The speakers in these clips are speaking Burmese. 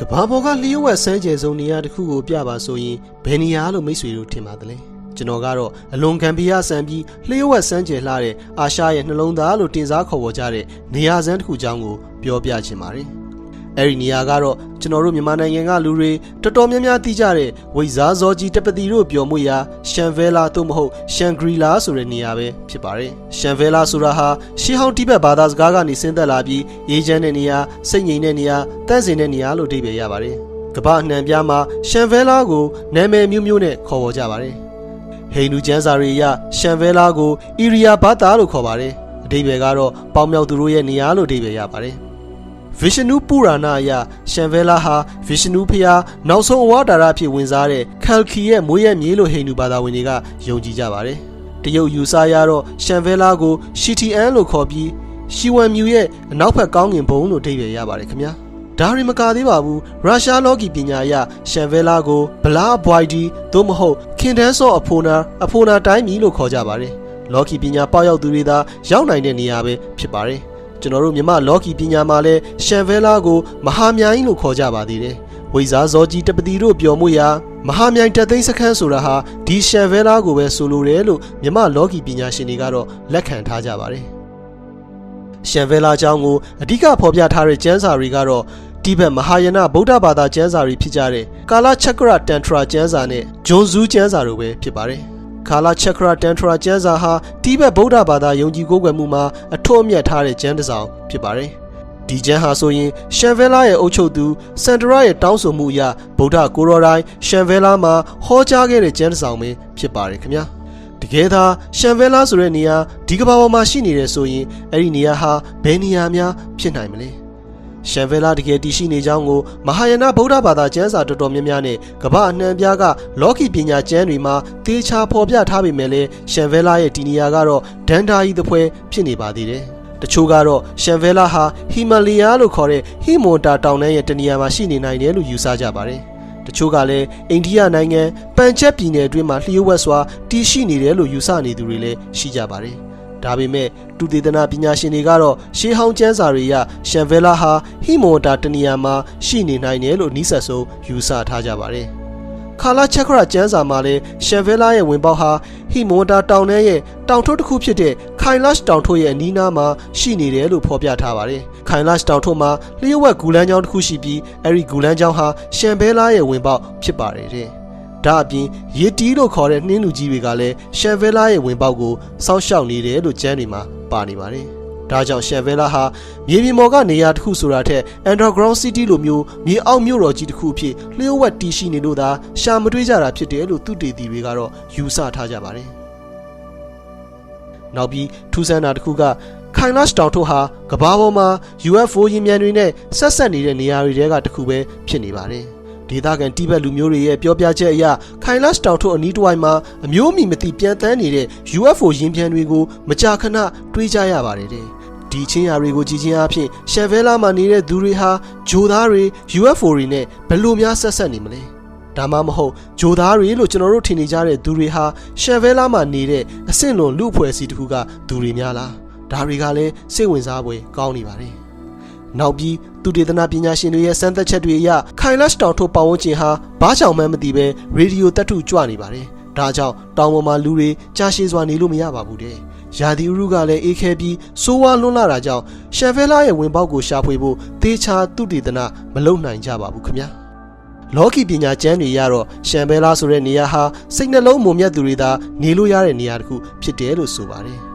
ကဘာပေါ်ကလျှို့ဝှက်စမ်းကြယ်ဆုံးနေရာတစ်ခုကိုပြပါဆိုရင်ဘယ်နေရာလို့မိတ်ဆွေတို့ထင်ပါသလဲကျွန်တော်ကတော့အလွန်ကံပြရဆန်ပြီးလျှို့ဝှက်စမ်းကြယ်လှတဲ့အာရှရဲ့နှလုံးသားလို့တင်စားခေါ်ဝေါ်ကြတဲ့နေရာစမ်းတစ်ခုအကြောင်းကိုပြောပြချင်ပါတယ် အဲ့ဒီနေရာကတော့ကျွန်တော်တို့မြန်မာနိုင်ငံကလူတွေတော်တော်များများသိကြတဲ့ဝိဇာဇောကြီးတပတိတို့ပျော်မွေ့ရာရှန်ဗဲလာသို့မဟုတ်ရှန်ဂရီလာဆိုတဲ့နေရာပဲဖြစ်ပါတယ်ရှန်ဗဲလာဆိုတာဟာရှေးဟောင်းတိဘက်ဘာသာစကားကနေဆင်းသက်လာပြီးအေဂျင့်တဲ့နေရာစိတ်ငြိမ်တဲ့နေရာတန့်စင်တဲ့နေရာလို့အဓိပ္ပာယ်ရပါတယ်ကမ္ဘာအနှံပြားမှာရှန်ဗဲလာကိုနာမည်မျိုးမျိုးနဲ့ခေါ်ဝေါ်ကြပါတယ်ဟိန္ဒူကျမ်းစာတွေအရရှန်ဗဲလာကိုအီရီယာဘာတာလို့ခေါ်ပါတယ်အဓိပ္ပာယ်ကတော့ပေါင်းမြောက်သူတို့ရဲ့နေရာလို့အဓိပ္ပာယ်ရပါတယ် ဗီရှနုပူရာနာအရရှန်ဗဲလာဟာဗီရှနုဖျားနောက်ဆုံးအဝါဒါရအဖြစ်ဝင်စားတဲ့ခယ်ခီရဲ့မွေးရမြေလို့ဟိန္ဒူဘာသာဝင်တွေကယုံကြည်ကြပါတယ်တရုတ်ယူဆရတော့ရှန်ဗဲလာကိုရှီတီအန်လို့ခေါ်ပြီးရှီဝမ်မြူရဲ့အနောက်ဘက်ကောင်းကင်ဘုံလို့အဓိပ္ပာယ်ရပါတယ်ခင်ဗျာဒါရီမကသေးပါဘူးရုရှားလောကီပညာအရရှန်ဗဲလာကိုဘလာဘွိုင်ဒီသို့မဟုတ်ခင်တန်းစော့အဖိုနာအဖိုနာတိုင်းမီလို့ခေါ်ကြပါတယ်လောကီပညာပေါက်ရောက်သူတွေသာရောက်နိုင်တဲ့နေရာပဲဖြစ်ပါတယ် ကျွန်တော်တို့မြမလောကီပညာမှာလဲရှန်ဗဲလာကိုမဟာမြိုင်လို့ခေါ်ကြပါသေးတယ်ဝိဇာဇောကြီးတပတိတို့ပျော်မွေ့ရာမဟာမြိုင်တက်သိန်းစခန်းဆိုတာဟာဒီရှန်ဗဲလာကိုပဲဆိုလိုတယ်လို့မြမလောကီပညာရှင်တွေကတော့လက်ခံထားကြပါတယ်ရှန်ဗဲလာအကြောင်းကိုအဓိကဖော်ပြထားတဲ့ကျမ်းစာတွေကတော့တိဘက်မဟာယာနဗုဒ္ဓဘာသာကျမ်းစာတွေဖြစ်ကြတဲ့ကာလချက်ကရတန်ထရာကျမ်းစာနဲ့ဂျွန်ဇူးကျမ်းစာတို့ပဲဖြစ်ပါတယ်။ ကာလချက်ကရတန်ထရာကျမ်းစာဟာတိဘက်ဗုဒ္ဓဘာသာယုံကြည်ကိုးကွယ်မှုမှာအထွတ်အမြတ်ထားတဲ့ကျမ်းတစ်စောင်ဖြစ်ပါတယ်။ဒီကျမ်းဟာဆိုရင်ရှန်ဗဲလာရဲ့အုပ်ချုပ်သူစန်တရာရဲ့တောင်းဆိုမှုအရဗုဒ္ဓကိုရောတိုင်းရှန်ဗဲလာမှာဟောကြားခဲ့တဲ့ကျမ်းတစ်စောင်ပဲဖြစ်ပါတယ်ခင်ဗျာ။တကယ်သာရှန်ဗဲလာဆိုတဲ့နေရာဒီကမ္ဘာပေါ်မှာရှိနေတယ်ဆိုရင်အဲ့ဒီနေရာဟာဘယ်နေရာများဖြစ်နိုင်မလဲ။ ရှန်ဗဲလာတကယ်တည်ရှိနေကြောင်းကိုမဟာယာနဗုဒ္ဓဘာသာကျမ်းစာတော်တော်များများနဲ့ကမ္ဘာအနှံပြားကလောကီပညာကျမ်းတွေမှာတေချာဖော်ပြထားပေမဲ့လည်းရှန်ဗဲလာရဲ့ဒီနေရာကတော့ဒန်ဒါကြီးသဖွဲဖြစ်နေပါသေးတယ်။တချို့ကတော့ရှန်ဗဲလာဟာဟီမာလီယာလို့ခေါ်တဲ့ဟီမွန်တာတောင်တန်းရဲ့တနေရာမှာရှိနေနိုင်တယ်လို့ယူဆကြပါတယ်။တချို့ကလည်းအိန္ဒိယနိုင်ငံပန်ချက်ပြည်နယ်အတွင်းမှာလျှို့ဝှက်စွာတည်ရှိနေတယ်လို့ယူဆနေသူတွေလည်းရှိကြပါတယ်။ ဒါပေမဲ့တူတေသနာပညာရှင်တွေကတော့ရှေးဟောင်းကျမ်းစာတွေအရရှန်ဗဲလာဟာဟီမွန်တာတနီယာမှာရှိနေနိုင်တယ်လို့နှိစက်ဆုံးယူဆထားကြပါတယ်။ခါလာချက်ခရကျမ်းစာမှာလည်းရှန်ဗဲလာရဲ့ဝင်ပေါက်ဟာဟီမွန်တာတောင်ထဲရဲ့တောင်ထုတစ်ခုဖြစ်တဲ့ခိုင်လတ်တောင်ထုရဲ့အနီးနားမှာရှိနေတယ်လို့ဖော်ပြထားပါတယ်။ခိုင်လတ်တောင်ထုမှာလျှို့ဝှက်ဂူလန်းကျောင်းတစ်ခုရှိပြီးအဲဒီဂူလန်းကျောင်းဟာရှန်ဗဲလာရဲ့ဝင်ပေါက်ဖြစ်ပါတယ်တဲ့။ ဒါအပြင်ရစ်တီလို့ခေါ်တဲ့နှင်းလူကြီးတွေကလည်းရှန်ဗဲလာရဲ့ဝင်ပေါက်ကိုစောင့်ရှောက်နေတယ်လို့ကျမ်းတွေမှာပါနေပါတယ်။ဒါကြောင့်ရှန်ဗဲလာဟာမြေပြင်ပေါ်ကနေရာတစ်ခုဆိုတာထက် underground city လိုမျိုးမြေအောက်မြို့တော်ကြီးတစ်ခုအဖြစ်လျှို့ဝှက်တည်ရှိနေလို့သာရှာမတွေးကြတာဖြစ်တယ်လို့သူတေသီတွေကတော့ယူဆထားကြပါတယ်။နောက်ပြီးထူးဆန်းတာတစ်ခုကခိုင်လတ်တောင်ထုတ်ဟာကဘာပေါ်မှာ UFO ရင်မြန်တွေနဲ့ဆက်ဆက်နေတဲ့နေရာတွေကတစ်ခုပဲဖြစ်နေပါတယ်။ ဒေသခံတိဘက်လူမျိုးတွေရဲ့ပြောပြချက်အရခိုင်လတ်တောင်ထုတ်အနီးတစ်ဝိုက်မှာအမျိုးအမည်မသိပြန်တန်းနေတဲ့ UFO ရင်းပြန်တွေကိုမကြာခဏတွေးကြရပါတယ်တဲ့ဒီချင်းရာတွေကိုကြည်ချင်းအဖြစ်ရှန်ဗဲလာမှာနေတဲ့သူတွေဟာဂျိုသားတွေ UFO တွေနဲ့ဘယ်လိုများဆက်ဆက်နေမလဲဒါမှမဟုတ်ဂျိုသားတွေလို့ကျွန်တော်တို့ထင်နေကြတဲ့သူတွေဟာရှန်ဗဲလာမှာနေတဲ့အဆင့်လွန်လူအဖွဲ့အစည်းတခုကသူတွေများလားဒါတွေကလည်းစိတ်ဝင်စားဖွယ်ကောင်းနေပါတယ် နောက်ပြီးသူတေသနာပညာရှင်တွေရဲ့စမ်းသပ်ချက်တွေအရခိုင်လတ်တောင်ထိုးပတ်ဝန်းကျင်ဟာဘာကြောင့်မှမသိပဲရေဒီယိုတက်ထုကြွနေပါတယ်။ဒါကြောင့်တောင်ပေါ်မှာလူတွေကြာရှည်စွာနေလို့မရပါဘူးတဲ့။ရာသီဥတုကလည်းအေးခဲပြီးစိုးဝါလွန်းလာတာကြောင့်ရှန်ဖဲလာရဲ့ဝင်ပေါက်ကိုရှာဖွေဖို့သေချာသူတေသနာမလုပ်နိုင်ကြပါဘူးခင်ဗျာ။လော်ကီပညာကျမ်းတွေရတော့ရှန်ဘဲလာဆိုတဲ့နေရာဟာစိတ်နှလုံးမုံမြတ်သူတွေသာနေလို့ရတဲ့နေရာတစ်ခုဖြစ်တယ်လို့ဆိုပါတယ်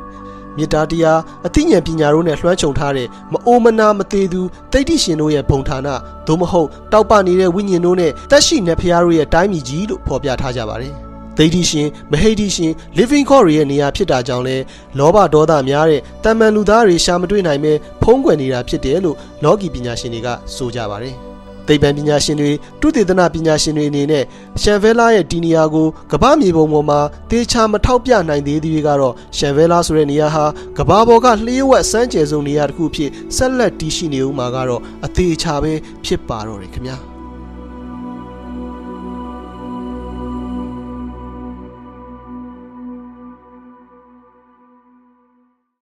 မေတ္တာတရားအသိဉာဏ်ပညာတို့နဲ့လွှမ်းခြုံထားတဲ့မအိုမနာမသေးသူတိတ်တိရှင်တို့ရဲ့ဘုံဌာနသို့မဟုတ်တောက်ပနေတဲ့ဝိညာဉ်တို့နဲ့တက်ရှိနေဖျားတို့ရဲ့တိုင်းပြည်ကြီးလို့ဖော်ပြထားကြပါတယ်။သိတိရှင်မဟိတိရှင် living core ရဲ့နေရာဖြစ်တာကြောင့်လဲလောဘဒေါသများတဲ့တမန်လူသားတွေရှာမတွေ့နိုင်ပဲဖုံးကွယ်နေတာဖြစ်တယ်လို့လောကီပညာရှင်တွေကဆိုကြပါတယ်။ သိပ္ပံပညာရှင်တွေတုတေသနပညာရှင်တွေအနေနဲ့ရှန်ဗဲလာရဲ့ဒီနေရာကိုကမ္ဘာမြေပုံပေါ်မှာတေချာမထောက်ပြနိုင်သေးသေးကတော့ရှန်ဗဲလာဆိုတဲ့နေရာဟာကမ္ဘာပေါ်ကလျှို့ဝှက်စမ်းကြယ်ဆုံးနေရာတစ်ခုဖြစ်ဆက်လက်တည်ရှိနေဦးမှာကတော့အသေးချာပဲဖြစ်ပါတော့တယ်ခင်ဗျာ။